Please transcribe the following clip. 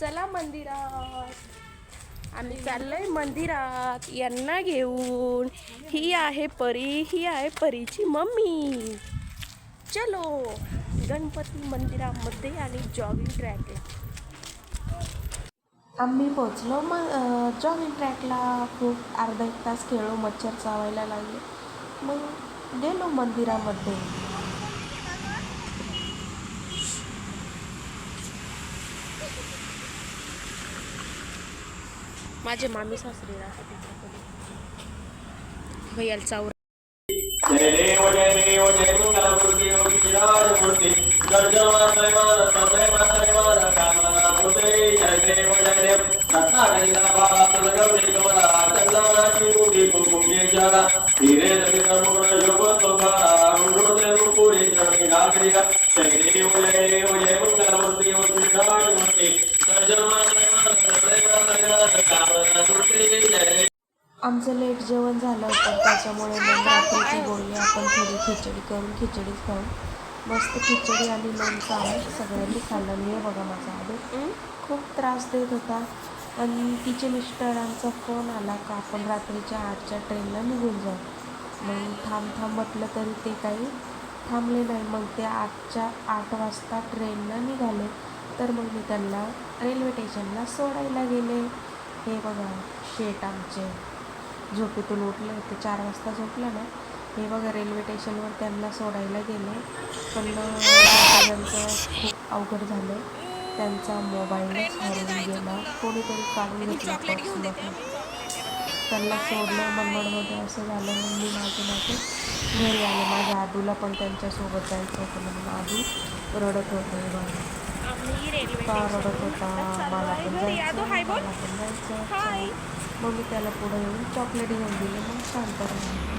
चला मंदिरात. आम्ही चाललोय मंदिरात. यांना घेऊन. ही आहे परी ही आहे परीची मम्मी. चलो. गणपती मंदिरामध्ये आणि जॉगिंग ट्रॅकला आम्ही पोचलो मग जॉगिंग ट्रॅकला खूप अर्धा एक तास खेळलो मच्छर चावायला लागले. मग गेलो मंदिरामध्ये. माझे मामी सासरी राहते भैयाला चावर जय देव जय देव जय गुरुदेव योगी जय जय माता माता माता माता कामना पुते जय देव जय देव सत्ता गणिता भारत गौरी गौरा चंद्रमा की रूपी कुकुम्बे जरा धीरे धीरे कर्मण योग तो भरा गुरुदेव पूरी चरणी नागरिका जय देव जय देव जय गुरुदेव योगी जय जय माता माता आमचं लेट जेवण झालं होतं त्याच्यामुळे मग रात्रीची बोलली आपण थोडी खिचडी करून खिचडीच खाऊ. मस्त खिचडी आणि लोणचं आहे सगळ्यांनी खाल्लं. हे बघा माझा आदू खूप त्रास देत होता. आणि तिचे मिस्टरांचा फोन आला का आपण रात्रीच्या आठच्या ट्रेनला निघून जाऊ. मग थांब थांब म्हटलं तरी ते काही थांबले नाही. मग ते आठच्या आठ वाजता ट्रेनला निघाले. तर मग मी त्यांना रेल्वे स्टेशनला सोडायला गेले. हे बघा शेट आमचे. झोपेतून उठले होते चार वाजता झोपलं ना. हे बघा रेल्वे स्टेशनवर त्यांना सोडायला गेले. पण त्यांचं खूप अवघड झालं. त्यांचा मोबाईलच हरवून गेला. कोणीतरी काढून घेतला पर्समधून त्यांना सोडलं. मनमडमध्ये असं झालं मग मी माझे माझे घरी आले. माझ्या आदूला पण त्यांच्यासोबत जायचं होतं म्हणून आदू रडत होतं बघा. का रडत होता मला पण जायचं मग मी त्याला पुढे येऊन चॉकलेट घेऊन दिले मग शांत